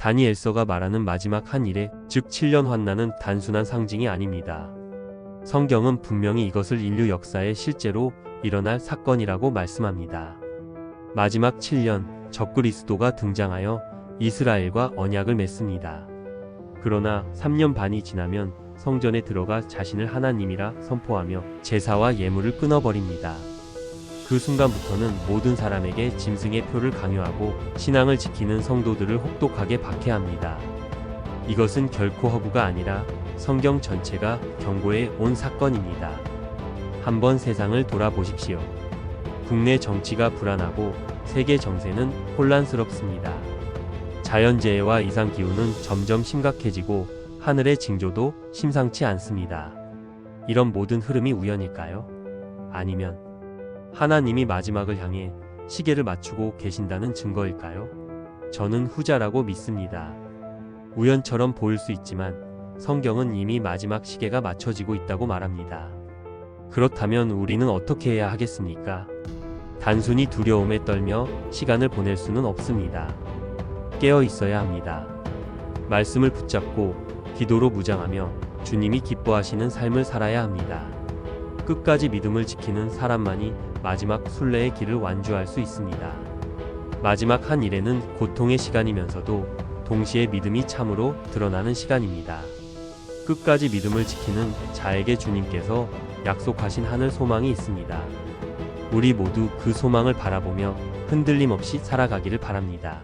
다니엘서가 말하는 마지막 한 일에 즉 7년 환난은 단순한 상징이 아닙니다. 성경은 분명히 이것을 인류 역사에 실제로 일어날 사건이라고 말씀합니다. 마지막 7년 적그리스도가 등장하여 이스라엘과 언약을 맺습니다. 그러나 3년 반이 지나면 성전에 들어가 자신을 하나님이라 선포하며 제사와 예물을 끊어버립니다. 그 순간부터는 모든 사람에게 짐승의 표를 강요하고 신앙을 지키는 성도들을 혹독하게 박해합니다. 이것은 결코 허구가 아니라 성경 전체가 경고해 온 사건입니다. 한번 세상을 돌아보십시오. 국내 정치가 불안하고 세계 정세는 혼란스럽습니다. 자연재해와 이상기후는 점점 심각해지고 하늘의 징조도 심상치 않습니다. 이런 모든 흐름이 우연일까요? 아니면 하나님이 마지막을 향해 시계를 맞추고 계신다는 증거일까요? 저는 후자라고 믿습니다. 우연처럼 보일 수 있지만 성경은 이미 마지막 시계가 맞춰지고 있다고 말합니다. 그렇다면 우리는 어떻게 해야 하겠습니까? 단순히 두려움에 떨며 시간을 보낼 수는 없습니다. 깨어 있어야 합니다. 말씀을 붙잡고 기도로 무장하며 주님이 기뻐하시는 삶을 살아야 합니다. 끝까지 믿음을 지키는 사람만이 마지막 순례의 길을 완주할 수 있습니다. 마지막 한 일에는 고통의 시간이면서도 동시에 믿음이 참으로 드러나는 시간입니다. 끝까지 믿음을 지키는 자에게 주님께서 약속하신 하늘 소망이 있습니다. 우리 모두 그 소망을 바라보며 흔들림 없이 살아가기를 바랍니다.